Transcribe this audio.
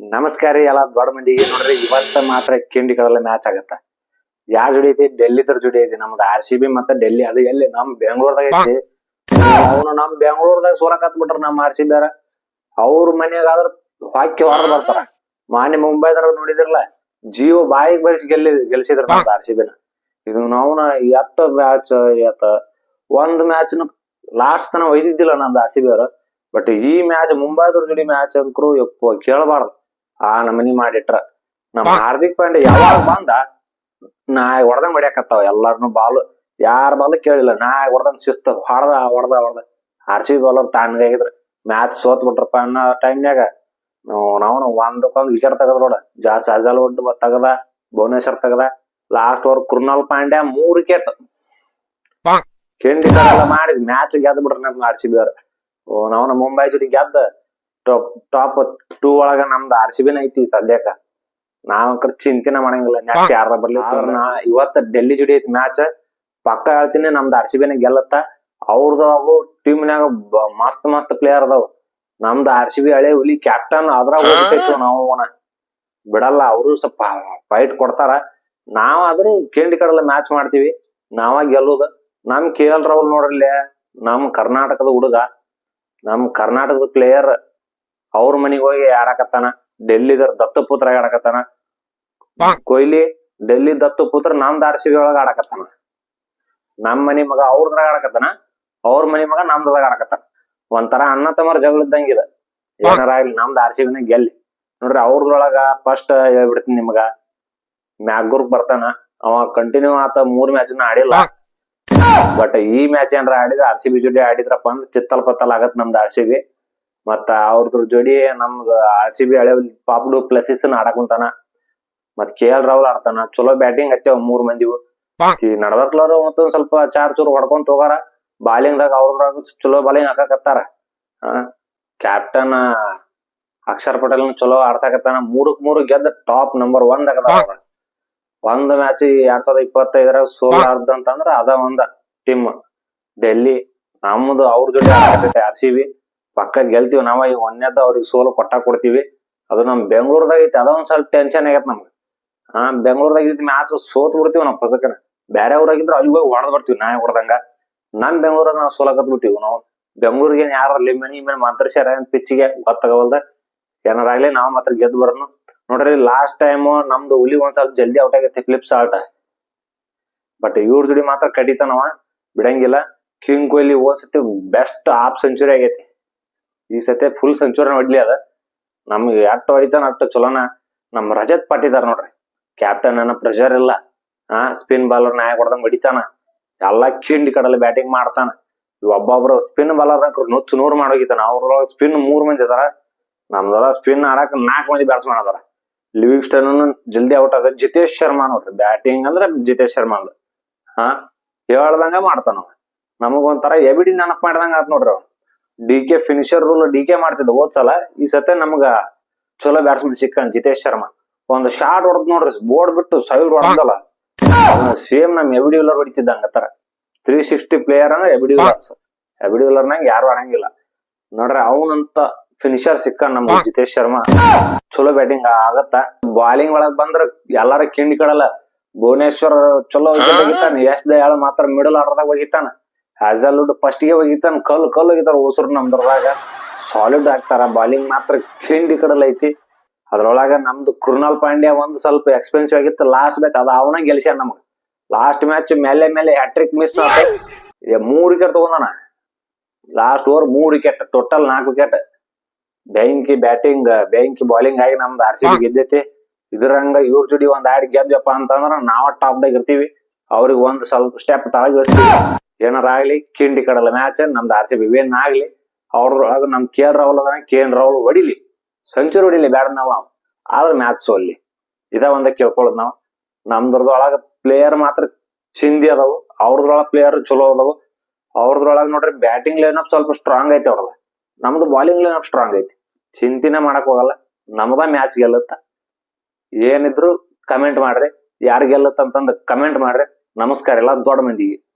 ನಮಸ್ಕಾರ ರೀ ಎಲ್ಲ ದೊಡ್ಡ ಮಂದಿಗೆ ನೋಡ್ರಿ ಇವತ್ತ ಮಾತ್ರ ಕಿಂಡಿಗಳೆಲ್ಲ ಮ್ಯಾಚ್ ಆಗತ್ತ. ಯಾರ್ ಜೋಡಿ ಐತಿ? ಡೆಲ್ಲಿದ್ರ ಜೋಡಿ ಐತಿ. ನಮ್ದು ಆರ್ ಸಿ ಬಿ ಮತ್ತೆ ಡೆಲ್ಲಿ. ಅದು ಎಲ್ಲಿ? ನಮ್ ಬೆಂಗಳೂರದಾಗ ಐತಿ ಅವನು ನಮ್ ಬೆಂಗಳೂರದಾಗ ಸೋಲಕತ್ ಬಿಟ್ರ ನಮ್ ಆರ್ ಸಿ ಬಿ ಅವ್ರ. ಮನೆಯಾಗಾದ್ರೆ ಹಾಕಿ ಹೊರ ಬರ್ತಾರ. ಮಾನ್ಯ ಮುಂಬೈದಾಗ ನೋಡಿದ್ರಲ್ಲ ಜೀವ ಬಾಯಿಗೆ ಬರಿಸಿ ಗೆಲ್ಲಿ ಗೆಲ್ಸಿದ್ರ ನಮ್ದು ಆರ್ ಸಿ ಬಿನ ಇದು ನಾವು ಎಟ್ಟ ಮ್ಯಾಚ್ ಎತ್ತ? ಒಂದ್ ಮ್ಯಾಚ್ ಲಾಸ್ಟ್ ತನ ಒಯ್ದಿದ್ದಿಲ್ಲ ನಮ್ದು ಆರ್ ಸಿ ಬಿ ಅವರು. ಬಟ್ ಈ ಮ್ಯಾಚ್ ಮುಂಬೈದವ್ರ ಜೋಡಿ ಮ್ಯಾಚ್ ಅಂಕರು ಕೇಳಬಾರ್ದು. ಆ ನಮನಿ ಮಾಡಿಟ್ರ. ನಮ್ಮ ಹಾರ್ದಿಕ್ ಪಾಂಡೆ ಯಾವಾಗ ಬಂದ ನಾ ಹೊಡೆದಂಗ್ ಹೊಡ್ಯಾಕತ್ತಾವ ಎಲ್ಲಾರ್ನು ಬಾಲ್. ಯಾರ ಬಾಲ್ ಕೇಳಿಲ್ಲ ನಾ ಹೊಡೆದಂಗ್ ಶಿಸ್ತ ಹೊಡೆದ ಹೊಡೆದ ಹೊಡೆದ. ಆರ್ ಸಿ ಬಾಲರ್ ತಣ್ಣಗಾಗಿದ್ರ ಮ್ಯಾಚ್ ಸೋತ್ ಬಿಟ್ರಪ್ಪ ಅನ್ನೋ ಟೈಮ್ನ್ಯಾಗ ನಾವು ಒಂದಕ್ಕೊಂದ್ ವಿಕೆಟ್ ತೆಗದ್ ನೋಡ. ಜಾಸ್ ಅಜಲ್ ಒಡ್ ತಗದ ಭುವನೇಶ್ವರ್ ತಗದ. ಲಾಸ್ಟ್ ಓವರ್ ಕೃಣಾಲ್ ಪಾಂಡ್ಯ ಮೂರ್ ವಿಕೆಟ್ ಕೆಂಡಿ ಮಾಡಿ ಮ್ಯಾಚ್ ಗೆದ್ದ ಬಿಟ್ರ ನಮ್ ಆರ್ ಸಿ ಬಿ ಅವ್ರ. ಓ ನಾವ್ ಮುಂಬೈ ಜೊತೆ ಗೆದ್ದ. ಟಾಪ್ ಟಾಪ್ ಟೂ ಒಳಗ ನಮ್ದು ಆರ್ ಸಿ ಬಿನ ಐತಿ ಸದ್ಯಕ್ಕ. ನಾವ್ ಚಿಂತಿನ ಮಾಡಂಗಿಲ್ಲ. ನೆಕ್ಸ್ಟ್ ಯಾರ ಬರ್ಲಿ ಇವತ್ತ ಡೆಲ್ಲಿ ಜೋಡಿ ಐತಿ ಮ್ಯಾಚ್ ಪಕ್ಕ ಹೇಳ್ತೀನಿ ನಮ್ದು ಆರ್ ಸಿ ಬಿನ ಗೆಲ್ಲತ್ತ. ಅವ್ರದಾಗು ಟೀಮ್ನ್ಯಾಗ ಮಸ್ತ್ ಮಸ್ತ್ ಪ್ಲೇಯರ್ ಅದಾವ. ನಮ್ದು ಆರ್ ಸಿ ಬಿ ಹಳೆ ಹುಲಿ ಕ್ಯಾಪ್ಟನ್ ಅದ್ರಾಗ ಹೋಗ್ಬಿಟ್ಟೈತಿ ನಾವು ಅವನ. ಬಿಡಲ್ಲ ಅವರು ಸ್ವಲ್ಪ ಫೈಟ್ ಕೊಡ್ತಾರ. ನಾವ್ ಆದ್ರೂ ಕೇಂದ್ರ ಕಡೆಲ್ಲ ಮ್ಯಾಚ್ ಮಾಡ್ತೀವಿ. ನಾವ ಗೆಲ್ಲುದ. ನಮ್ ಕೆ ಎಲ್ ರಾಹುಲ್ ನೋಡ್ರಲ್ಲೇ ನಮ್ ಕರ್ನಾಟಕದ ಹುಡುಗ ನಮ್ ಕರ್ನಾಟಕದ ಪ್ಲೇಯರ್ ಅವ್ರ ಮನೆಗೆ ಹೋಗಿ ಆಡಕತ್ತಾನ ಡೆಲ್ಲಿದರ್ ದತ್ತಪುತ್ರ ಆಡಕತ್ತಾನ. ಕೊಹ್ಲಿ ಡೆಲ್ಲಿ ದತ್ತಪುತ್ರ ನಮ್ದು ಆರ್ ಸಿ ಬಿ ಒಳಗ ಆಡಕತ್ತಾನ. ನಮ್ ಮನಿ ಮಗ ಅವ್ರದ್ರಾಗ ಆಡಕತ್ತಾನ ಅವ್ರ ಮನಿ ಮಗ ನಮ್ದ್ರಾಗ ಆಡಕತ್ತಾನ. ಒಂಥರ ಅಣ್ಣ ತಮ್ಮರ ಜಗಳ ಇದ್ದಂಗಿದೆ ಏನಾರ ಆಗ್ಲಿ ನಮ್ದು ಆರ್ ಸಿ ಬಿನ ಗೆಲ್ಲಿ. ನೋಡ್ರಿ ಅವ್ರದ್ರೊಳಗ ಫಸ್ಟ್ ಹೇಳ್ಬಿಡ್ತೀನಿ ನಿಮಗ. ಮ್ಯಾಗ್ಗುರ್ ಬರ್ತಾನ ಅವ ಕಂಟಿನ್ಯೂ ಆತ ಮೂರ್ ಮ್ಯಾಚ್ ಆಡಿಲ್ಲ. ಬಟ್ ಈ ಮ್ಯಾಚ್ ಏನಾರ ಆಡಿದ್ರ ಆರ್ಸಿಬಿ ಸಿ ಬಿ ಜೋಡಿ ಆಡಿದ್ರಪ್ಪ ಅಂದ್ರೆ ಚಿತ್ತಲ್ ಪತ್ತಲ್ ಆಗತ್ ನಮ್ದು ಆರ್ ಸಿ ಬಿ ಮತ್ತ ಅವ್ರದ್ರ ಜೋಡಿ ನಮ್ಗ ಆರ್ ಸಿ ಬಿ ಹಳೆ ಪಾಪ್ ಡು ಪ್ಲಸಿಸ್ ಆಡಕ್ ಕುಂತಾನ. ಮತ್ ಕೆ ಎಲ್ ರಾಹುಲ್ ಆಡ್ತಾನ. ಚಲೋ ಬ್ಯಾಟಿಂಗ್ ಹತ್ತೇವ ಮೂರ್ ಮಂದಿವು ನಡವರ್ಕ್ಲವ್ರು ಮತ್ತೊಂದ್ ಸ್ವಲ್ಪ ಚಾರ್ ಚೂರ್ ಹೊಡ್ಕೊಂಡ್ ಹೋಗಾರ. ಬಾಲಿಂಗ್ ದಾಗ ಅವ್ರ ಚಲೋ ಬಾಲಿಂಗ್ ಹಾಕಕತ್ತಾರ. ಕ್ಯಾಪ್ಟನ್ ಅಕ್ಷರ್ ಪಟೇಲ್ ಚಲೋ ಆಡ್ಸಾಕತ್ತಾನ. ಮೂರಕ್ ಮೂರು ಗೆದ್ದ ಟಾಪ್ ನಂಬರ್ ಒನ್ ಆಗದ ಒಂದ್ ಮ್ಯಾಚ್ ಎರಡ್ ಸಾವಿರದ ಇಪ್ಪತ್ತೈದರಾಗ ಸೋಲಾರ್ದ ಅಂತಂದ್ರ ಅದ ಒಂದ ಟೀಮ್ ಡೆಲ್ಲಿ ನಮ್ದು ಅವ್ರ ಜೊತೆ ಆರ್ ಸಿ ಬಿ ಪಕ್ಕ ಗೆಲ್ತೀವಿ ನಾವ, ಈ ಒಂದೇದ ಅವ್ರಿಗೆ ಸೋಲು ಕೊಟ್ಟ ಕೊಡ್ತೀವಿ. ಅದು ನಮ್ ಬೆಂಗಳೂರದಾಗ ಐತಿ ಅದ ಒಂದ್ ಸ್ವಲ್ಪ ಟೆನ್ಷನ್ ಆಗೈತೆ ನಮ್ಗೆ. ಹಾ, ಬೆಂಗಳೂರದಾಗ ಇದ್ ಮ್ಯಾಚ್ ಸೋತ್ ಬಿಡ್ತೀವಿ ನಾವು ಪಸಕನ. ಬೇರೆ ಊರಾಗಿದ್ರ ಅಲ್ಲಿ ಹೋಗಿ ಹೊಡೆದ್ ಬರ್ತೀವಿ ನಾಯಿ ಹೊಡೆದಂಗ. ನಮ್ ಬೆಂಗಳೂರಾಗ ನಾವ್ ಸೋಲಕತ್ ಬಿಟ್ಟಿವಿ ನಾವು. ಬೆಂಗಳೂರಿಗೆ ಯಾರ ಮನಿ ಮನೆ ಮಂತ್ರಸ್ಯಾರ ಪಿಚ್ಚಿಗೆ ಗೊತ್ತಾಗವಲ್ದ? ಏನಾರಾಗ್ಲಿ ನಾವ್ ಮಾತ್ರ ಗೆದ್ದು ಬರೋನು. ನೋಡ್ರಿ ಲಾಸ್ಟ್ ಟೈಮ್ ನಮ್ದು ಹುಲಿ ಒಂದ್ ಸ್ವಲ್ಪ ಜಲ್ದಿ ಔಟ್ ಆಗೈತೆ ಫ್ಲಿಪ್ ಸಾಲ್ಟ್ ಬಟ್ ಇವ್ರ ಜೋಡಿ ಮಾತ್ರ ಕಡಿತಾನವ, ಬಿಡಂಗಿಲ್ಲ. ಕಿಂಗ್ ಕೊಹ್ಲಿ ಓದ್ಸತಿ ಸತಿ ಬೆಸ್ಟ್ ಹಾಫ್ ಸೆಂಚುರಿ ಆಗೈತಿ. ಈ ಸತೆ ಫುಲ್ ಸೆಂಚುರಿ ಹೊಡ್ಲಿ ಅದ. ನಮ್ಗೆ ಎಷ್ಟು ಹೊಡಿತಾನ ಅಷ್ಟು ಚಲೋನ ನಮ್ ರಜತ್ ಪಾಟಿದಾರ್ ನೋಡ್ರಿ. ಕ್ಯಾಪ್ಟನ್ ಅನ್ನ ಪ್ರೆಷರ್ ಇಲ್ಲ. ಆ ಸ್ಪಿನ್ ಬಾಲರ್ ನಾಯಕ್ ಹೊಡೆದಂಗ್ ಹೊಡಿತಾನ. ಎಲ್ಲಾ ಕಿಂಡಿ ಕಡಲೆ ಬ್ಯಾಟಿಂಗ್ ಮಾಡ್ತಾನ. ಇವ್ ಒಬ್ಬೊಬ್ರು ಸ್ಪಿನ್ ಬಾಲರ್ ನುಚ್ಚು ನೂರ್ ಮಾಡೋಗಿತಾನ ಅವ್ರೊಳಗ ಸ್ಪಿನ್ ಮೂರ್ ಮಂದಿ ಅದಾರ. ನಮ್ದೆಲ್ಲ ಸ್ಪಿನ್ ಆಡಕ್ ನಾಲ್ಕ್ ಮಂದಿ ಬ್ಯಾಟ್ಸ್ಮನ್ ಅದಾರ. ಲಿವಿಂಗ್ಸ್ಟನ್ ಜಲ್ದಿ ಔಟ್ ಆದ ಜಿತೇಶ್ ಶರ್ಮಾ ನೋಡ್ರಿ. ಬ್ಯಾಟಿಂಗ್ ಅಂದ್ರೆ ಜಿತೇಶ್ ಶರ್ಮಾ ಅಂದ. ಹಾ ಹೇಳ್ದಂಗ ಮಾಡ್ತಾನ ಅವ ನಮಗ ಒಂಥರ ಎಬಿಡಿ ನೆನಪ್ ಮಾಡ್ದಂಗ ಆತ್ ನೋಡ್ರಿ ಅವ D K finisher role D K ಮಾಡ್ತಿದ್ದ ಹೋದ್ ಸಲ ಈ ಸತೆ ನಮ್ಗ ಚಲೋ ಬ್ಯಾಟ್ಸ್ಮನ್ ಸಿಕ್ಕನ್ ಜಿತೇಶ್ ಶರ್ಮಾ. ಒಂದು ಶಾರ್ಟ್ ಹೊಡೆದ್ ನೋಡ್ರಿ ಬೋರ್ಡ್ ಬಿಟ್ಟು ಸೈಡ್ ಹೊಡೆದಲ್ಲ. ಸೇಮ್ ನಮ್ ಎಬಿಡಿ ವಿಲರ್ ಹೊಡಿತಿದ್ದಂಗ ತರ ತ್ರೀ ಸಿಕ್ಸ್ಟಿ ಪ್ಲೇಯರ್ ಅಂದ್ರೆ ಎಬಿಡಿ ಡಿ ಎಬಿಡಿ ನಂಗೆ ಯಾರು ಆಡಂಗಿಲ್ಲ. ನೋಡ್ರಿ ಅವನಂತ ಫಿನಿಶರ್ ಸಿಕ್ಕ ನಮ್ಮ ಜಿತೇಶ್ ಶರ್ಮಾ. ಚಲೋ ಬ್ಯಾಟಿಂಗ್ ಆಗತ್ತ. ಬಾಲಿಂಗ್ ಒಳಗ್ ಬಂದ್ರ ಎಲ್ಲಾರ ಕಿಂಡಿ ಕಡಲ್ಲ. ಭುವನೇಶ್ವರ್ ಚಲೋ ಯಶ್ ದಯಾಳ್ ಮಾತ್ರ ಮಿಡಲ್ ಆರ್ಡರ್ದಾಗ ಒಗಿತಾನ ಹ್ಯಾಸಲ್ವುಡ್ ಫಸ್ಟ್ಗೆ ಒಗಿತಾನ ಕಲ್ ಕಲ್ ಒಗಿತಾರ ಉಸುರು ನಮ್ದ್ರದಾಗ ಸಾಲಿಡ್ ಆಗ್ತಾರ ಬಾಲಿಂಗ್ ಮಾತ್ರ ಕಿಂಡಿ ಕಡಲ್ ಐತಿ. ಅದ್ರೊಳಗ ನಮ್ದು ಕೃಣಾಲ್ ಪಾಂಡ್ಯ ಒಂದ್ ಸ್ವಲ್ಪ ಎಕ್ಸ್ಪೆನ್ಸಿವ್ ಆಗಿತ್ತು ಲಾಸ್ಟ್ ಮ್ಯಾಚ್ ಅದ ಅವನ ಗೆಲ್ಸ್ಯಾನ ನಮಗ್. ಲಾಸ್ಟ್ ಮ್ಯಾಚ್ ಮೇಲೆ ಮೇಲೆ ಹ್ಯಾಟ್ರಿಕ್ ಮಿಸ್ ಮೂರ್ ವಿಕೆಟ್ ತಗೊಂಡಾನ. ಲಾಸ್ಟ್ ಓವರ್ ಮೂರ್ ವಿಕೆಟ್ ಟೋಟಲ್ ನಾಲ್ಕು ವಿಕೆಟ್ ಬ್ಯಾಂಕಿ ಬ್ಯಾಟಿಂಗ್ ಬ್ಯಾಂಕಿ ಬಾಲಿಂಗ್ ಆಗಿ ನಮ್ದು ಆರ್ ಸಿ ಬಿ ಗೆದ್ದೈತಿ. ಇದ್ರಂಗ ಇವ್ರ ಜೋಡಿ ಒಂದ್ ಆಡ್ ಗೆದ್ದಪ್ಪ ಅಂತಂದ್ರ ನಾವ ಟಾಪ್ ದಾಗ ಇರ್ತೀವಿ. ಅವ್ರಿಗೆ ಒಂದ್ ಸ್ವಲ್ಪ ಸ್ಟೆಪ್ ತಳಗಿಳಿಸ್ತೀವಿ. ಏನಾರ ಆಗ್ಲಿ, ಕಿಂಡಿ ಕಡಲ ಮ್ಯಾಚ್, ನಮ್ದು ಆರ್ ಸಿ ಬಿ ವಿನ್ ಆಗ್ಲಿ, ಅವ್ರ ನಮ್ ಕೆ ಎಲ್ ರಾಹುಲ್ ಅದಾನ, ಕೆ ಎನ್ ರಾಹುಲ್ ಹೊಡಿಲಿ. ಸೆಂಚುರಿ ಹೊಡಿಲಿ ಬ್ಯಾಡ ನಾವ್. ಆದ್ರೆ ಮ್ಯಾಚ್ ಸೋಲ್ಲಿ ಇದ ಒಂದ ಕೇಳ್ಕೊಳ್ಳೋದು ನಾವು. ನಮ್ದ್ರದೊಳಗ ಪ್ಲೇಯರ್ ಮಾತ್ರ ಚಿಂದಿ ಅದಾವು, ಅವ್ರದ್ರೊಳಗ ಪ್ಲೇಯರ್ ಚಲೋ ಅದಾವು. ಅವ್ರದ್ರೊಳಗ ನೋಡ್ರಿ ಬ್ಯಾಟಿಂಗ್ ಲೈನ್ ಅಪ್ ಸ್ವಲ್ಪ ಸ್ಟ್ರಾಂಗ್ ಐತಿ ಅವ್ರದ. ನಮ್ದು ಬಾಲಿಂಗ್ ಲೈನ್ ಅಪ್ ಸ್ಟ್ರಾಂಗ್ ಐತಿ. ಚಿಂತಿನ ಮಾಡಕ್ ಹೋಗಲ್ಲ. ನಮ್ದ ಮ್ಯಾಚ್ ಗೆಲ್ಲುತ್ತ. ಏನಿದ್ರು ಕಮೆಂಟ್ ಮಾಡ್ರಿ. ಯಾರ್ ಗೆಲ್ಲುತ್ತ ಅಂತಂದ್ ಕಮೆಂಟ್ ಮಾಡ್ರಿ. ನಮಸ್ಕಾರ ಎಲ್ಲ ದೊಡ್ಡ ಮಂದಿಗೆ.